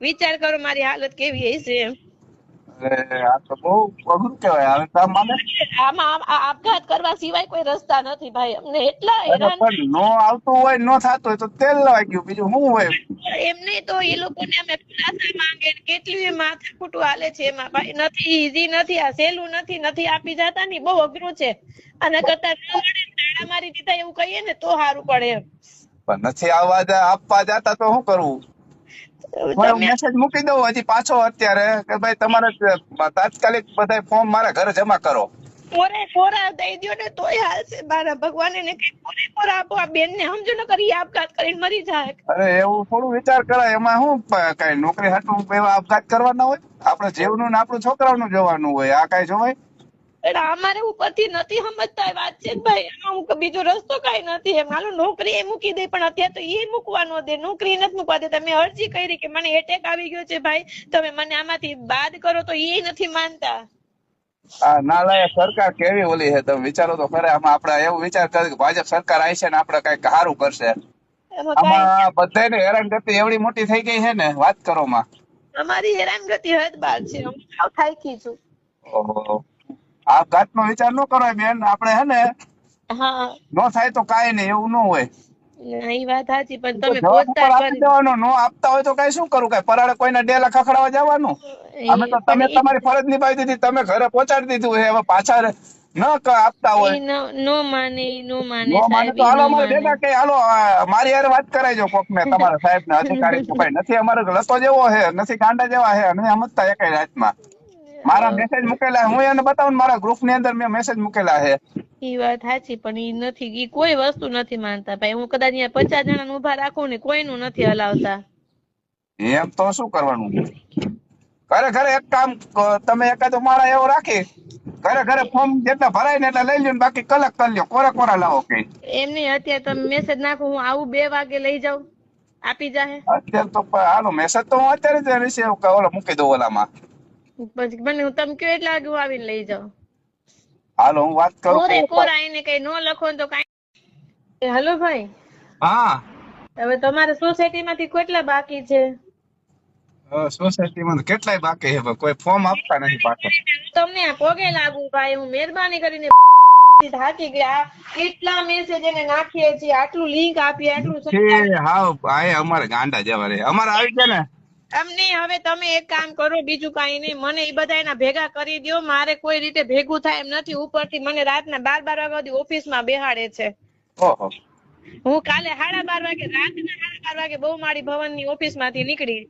વિચાર કરો મારી હાલત કેવી હશે એમ. આપઘાત કરવા સિવાય કોઈ રસ્તા નથી ભાઈ. અમને એટલા હેરાન નો આવતું હોય નો થતું હોય તો તેલ લવાઈ બીજું શું હોય? એમ તો એ લોકોને અમે ખુલાસા માંગે ને કેટલું હાલે છે એમાં ભાઈ. નથી ઈઝી નથી આ સહેલું નથી નથી આપી જતા ની બહુ અઘરું છે. અને કરતા ન મળે તાળા મારી દીધા એવું કહીએ ને તો સારું પડે એમ. પણ નથી આવવા આપવા જતા તો શું કરવું? મેસેજ મૂકી દઉં હજી પાછો અત્યારે કે ભાઈ તમારે તાત્કાલિક બધા ફોર્મ મારા ઘરે જમા કરો. પોરે પોરા દઈ દ્યો ને તોય હાલશે. મારા ભગવાને ને કઈ પૂરે પોરા આપો આ બેન ને સમજો ને કરી આપઘાત કરીને મરી જાય. અરે એવું થોડું વિચાર કરાય. એમાં શું કઈ નોકરી હાટું એવા આપઘાત કરવાના હોય? આપણે જીવનું ને આપણું છોકરાઓનું જોવાનું હોય. આ કઈ જોવાય? એટલે અમારે ઉપરથી નથી સમજતા વાત છે ભાઈ. એમાં બીજો રસ્તો કઈ નથી. એમ હાલો નોકરી એ મૂકી દે પણ અત્યારે તો એ મૂકવા ન દે. નોકરી નથી મૂકવા દે તમે અરજી કરી કે મને એટેક આવી ગયો છે ભાઈ. તમે મને આમાંથી બાદ કરો તો એ નથી માનતા. આ નાલાયક સરકાર કેવી ઓલી છે? તમે વિચારો તો ખરે. આમાં આપણે એવું વિચાર કરે કે ભાજપ સરકાર આવી છે ને આપણે કંઈક સારું કરશે. કાંઈ આમાં બધાને કરતી એવડી મોટી થઈ ગઈ છે ને? વાત કરો માં. અમારી હેરાનગતિ હદ બાર છે. હું થાકી છું. ઓહો. આપઘાત નો વિચાર ન કરો બેન. આપણે હે ને નો થાય તો કાઈ નહીં એવું ન હોય. વાત સાચી પણ તમે જવાબ ઉપર પહોંચતા આપી દેવાનો નો આપતા હોય તો કઈ શું કરું? કઈ પરાળે કોઈને ડેલા ખખડાવા જવાનું? અમે તો તમે તમારી ફરજ નિભાવી દીધી તમે ઘરે પહોંચાડી દીધું હવે પાછા ન ક- આપતા હોય. નો માને નો માને નો માને તો હાલો અમારે મારી હારે વાત કરાવજો કોક ને તમારા સાહેબ ને અધિકારી ભાઈ નથી અમારે લતો જેવો છે નથી ગાંડા જેવા છે અને સમજતા એકાઈ રાતમાં મારા મેસેજ મુકેલા હું એને બતાવું મારા ગ્રુપની અંદર મેં મેસેજ મુકેલા છે. ઈ વાત સાચી પણ ઈ નથી ઈ કોઈ વસ્તુ નથી માનતા ભાઈ. હું કદાચ અહીંયા પચાસ જણા ઊભા રાખું ને કોઈનું નથી હલાવતા. એમ તો શું કરવાનું? ઘરે ઘરે એક કામ તમે એકાદો માળા એવો રાખી ઘરે ઘરે ફોર્મ જેટલા ભરાય ને એટલા લઈ લ્યો બાકી કલેક્ટ કરી લ્યો. કોરા કોરા લાવો એમ નહીં અત્યારે તમે મેસેજ નાખો હું આવું બે વાગે લઈ જાઉં. આપી જાહે. અત્યારે તો હાલો મેસેજ તો હું અત્યારે જ રિસીવ ઓલો મૂકી દઉં ઓલામાં. પછી મને તમે કયો એટલે વાગે આવીને લઈ જાઓ હાલો હું વાત કરું કોરે કોરા એને કઈ નો લખો તો કઈ હેલો ભાઈ. હા. હવે તમારે સોસાયટી માંથી કેટલા બાકી છે? સોસાયટીમાં કેટલાય બાકી છે કોઈ ફોર્મ આપતા નથી પાછળ. તમને પગે લાગુ ભાઈ હું મહેરબાની કરીને થાકી ગયા. કેટલા મેસેજ એને નાખીએ છીએ આટલું લિંક આપીએ આટલું હા ભાઈ અમારે ગાંડા જવા રે અમારે આવી ગયા ને. અમને હવે તમે એક કામ કરો બીજું કઈ નહીં. મને એ બધા એના ભેગા કરી દો મારે કોઈ રીતે ભેગું થાય એમ નથી. ઉપરથી મને રાતના બાર બાર વાગ્યા સુધી ઓફિસમાં બેહાડે છે. હું કાલે સાડા બાર વાગે રાતના સાડા બાર વાગે બહુ મારી ભવનની ઓફિસમાંથી નીકળી.